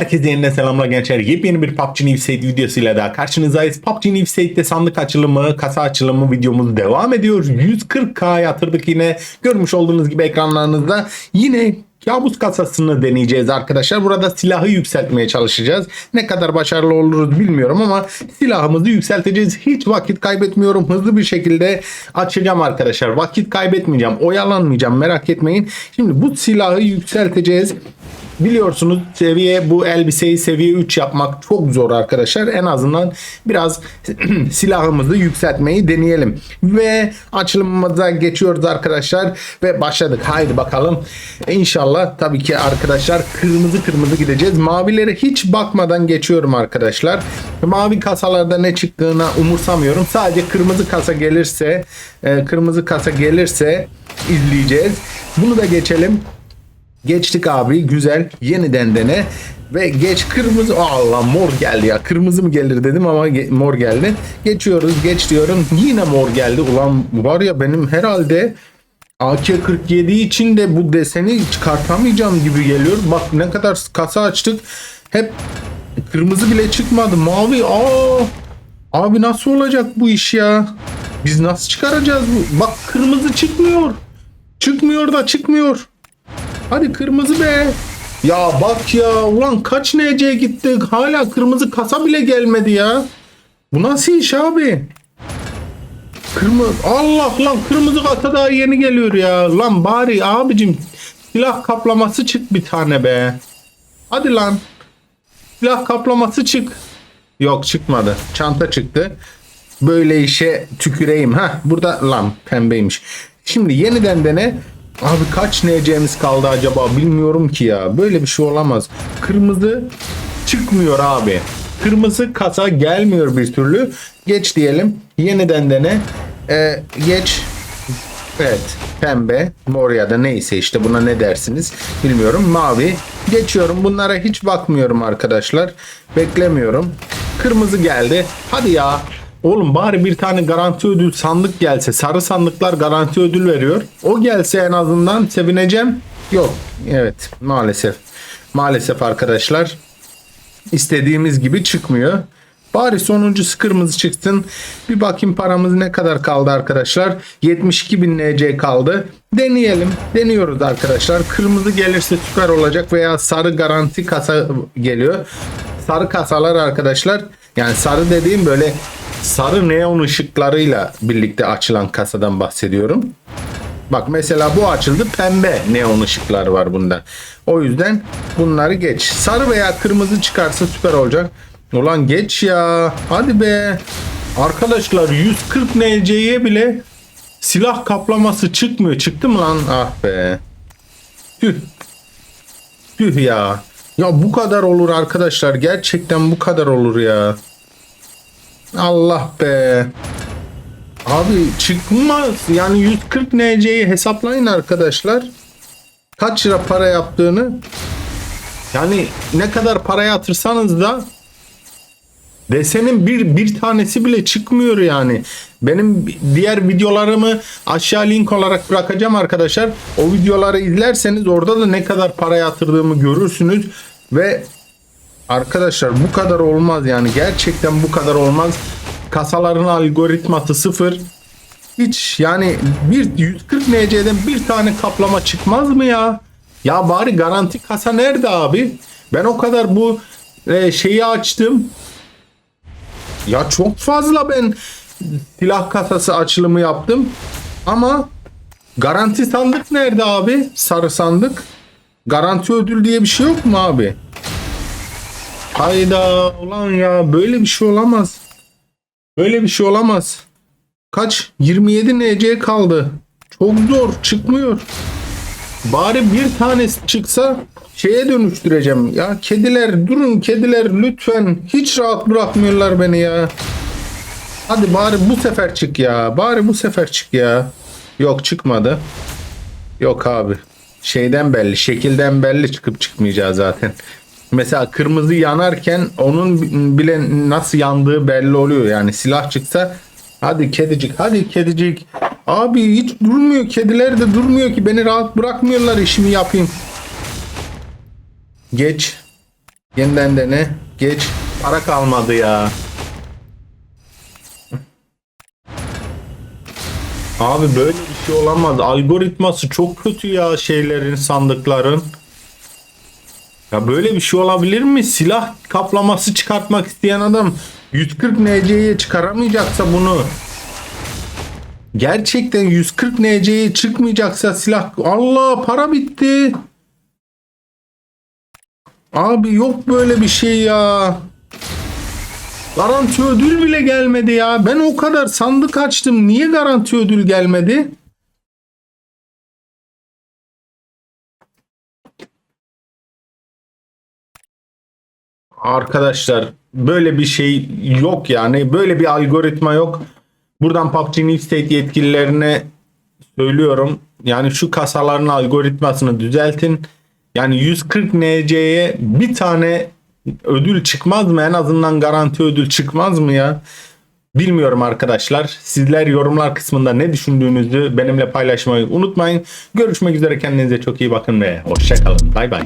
Herkese yeniden selamlar gençler. Yepyeni bir PUBG New State videosuyla daha karşınızdayız. PUBG New State'de sandık açılımı, kasa açılımı videomuz devam ediyor. 140k yatırdık yine. Görmüş olduğunuz gibi ekranlarınızda. Yine kabus kasasını deneyeceğiz arkadaşlar. Burada silahı yükseltmeye çalışacağız. Ne kadar başarılı oluruz bilmiyorum ama silahımızı yükselteceğiz. Hiç vakit kaybetmiyorum. Hızlı bir şekilde açacağım arkadaşlar. Vakit kaybetmeyeceğim. Oyalanmayacağım. Merak etmeyin. Şimdi bu silahı yükselteceğiz. Biliyorsunuz seviye bu elbiseyi seviye 3 yapmak çok zor arkadaşlar. En azından biraz silahımızı yükseltmeyi deneyelim. Ve açılımımıza geçiyoruz arkadaşlar ve başladık. Haydi bakalım. İnşallah tabii ki arkadaşlar kırmızı kırmızı gideceğiz. Mavilere hiç bakmadan geçiyorum arkadaşlar. Mavi kasalarda ne çıktığına umursamıyorum. Sadece kırmızı kasa gelirse e, kırmızı kasa gelirse izleyeceğiz. Bunu da geçelim. Geçtik abi güzel. Yeniden dene. Ve geç kırmızı Allah mor geldi ya. Kırmızı mı gelir dedim ama ge- mor geldi. Geçiyoruz geç diyorum. Yine mor geldi. Ulan var ya benim herhalde AK-47 için de bu deseni çıkartamayacağım gibi geliyor. Bak ne kadar kasa açtık. Hep kırmızı bile çıkmadı. Mavi aa! Abi nasıl olacak bu iş ya? Biz nasıl çıkaracağız bu? Bak kırmızı çıkmıyor. Çıkmıyor da çıkmıyor Hadi kırmızı be. Ya bak ya ulan kaç NC gittik hala kırmızı kasa bile gelmedi ya. Bu nasıl iş abi? Kırmızı Allah lan kırmızı kasa daha yeni geliyor ya. Lan bari abicim silah kaplaması çık bir tane be. Hadi lan. Silah kaplaması çık. Yok çıkmadı. Çanta çıktı. Böyle işe tüküreyim. Ha burada lan pembeymiş. Şimdi yeniden dene. Abi kaç NC'miz kaldı acaba bilmiyorum ki ya. Böyle bir şey olamaz. Kırmızı çıkmıyor abi. Kırmızı kasa gelmiyor bir türlü. Geç diyelim. Yeniden dene. Ee, geç. Evet. Pembe, mor ya da neyse işte buna ne dersiniz bilmiyorum. Mavi. Geçiyorum. Bunlara hiç bakmıyorum arkadaşlar. Beklemiyorum. Kırmızı geldi. Hadi ya. Oğlum bari bir tane garanti ödül sandık gelse. Sarı sandıklar garanti ödül veriyor. O gelse en azından sevineceğim. Yok. Evet. Maalesef. Maalesef arkadaşlar. istediğimiz gibi çıkmıyor. Bari sonuncusu kırmızı çıksın. Bir bakayım paramız ne kadar kaldı arkadaşlar. 72 bin NC kaldı. Deneyelim. Deniyoruz arkadaşlar. Kırmızı gelirse süper olacak veya sarı garanti kasa geliyor. Sarı kasalar arkadaşlar. Yani sarı dediğim böyle sarı neon ışıklarıyla birlikte açılan kasadan bahsediyorum. Bak mesela bu açıldı pembe neon ışıklar var bunda. O yüzden bunları geç. Sarı veya kırmızı çıkarsa süper olacak. Ulan geç ya. Hadi be. Arkadaşlar 140 NC'ye bile silah kaplaması çıkmıyor. Çıktı mı lan? Ah be. Tüh. Tüh ya. Ya bu kadar olur arkadaşlar. Gerçekten bu kadar olur ya. Allah be. Abi çıkmaz. Yani 140 NC'yi hesaplayın arkadaşlar. Kaç lira para yaptığını. Yani ne kadar para yatırsanız da desenin bir bir tanesi bile çıkmıyor yani. Benim diğer videolarımı aşağı link olarak bırakacağım arkadaşlar. O videoları izlerseniz orada da ne kadar para yatırdığımı görürsünüz ve Arkadaşlar bu kadar olmaz yani gerçekten bu kadar olmaz. Kasaların algoritması sıfır. Hiç yani bir 140 NC'den bir tane kaplama çıkmaz mı ya? Ya bari garanti kasa nerede abi? Ben o kadar bu e, şeyi açtım. Ya çok fazla ben silah kasası açılımı yaptım. Ama garanti sandık nerede abi? Sarı sandık. Garanti ödül diye bir şey yok mu abi? Hayda ulan ya böyle bir şey olamaz. Böyle bir şey olamaz. Kaç? 27 NC kaldı. Çok zor çıkmıyor. Bari bir tanesi çıksa şeye dönüştüreceğim. Ya kediler durun kediler lütfen. Hiç rahat bırakmıyorlar beni ya. Hadi bari bu sefer çık ya. Bari bu sefer çık ya. Yok çıkmadı. Yok abi. Şeyden belli, şekilden belli çıkıp çıkmayacağı zaten. Mesela kırmızı yanarken onun bile nasıl yandığı belli oluyor. Yani silah çıksa hadi kedicik, hadi kedicik. Abi hiç durmuyor. Kediler de durmuyor ki. Beni rahat bırakmıyorlar işimi yapayım. Geç. Yeniden dene. Geç. Para kalmadı ya. Abi böyle bir şey olamaz. Algoritması çok kötü ya şeylerin, sandıkların. Ya böyle bir şey olabilir mi? Silah kaplaması çıkartmak isteyen adam 140 NC'ye çıkaramayacaksa bunu gerçekten 140 NC'ye çıkmayacaksa silah Allah para bitti. Abi yok böyle bir şey ya. Garanti ödül bile gelmedi ya. Ben o kadar sandık açtım. Niye garanti ödül gelmedi? Arkadaşlar böyle bir şey yok yani. Böyle bir algoritma yok. Buradan PUBG New State yetkililerine söylüyorum. Yani şu kasaların algoritmasını düzeltin. Yani 140 NC'ye bir tane ödül çıkmaz mı? En azından garanti ödül çıkmaz mı ya? Bilmiyorum arkadaşlar. Sizler yorumlar kısmında ne düşündüğünüzü benimle paylaşmayı unutmayın. Görüşmek üzere kendinize çok iyi bakın ve hoşçakalın. Bay bay.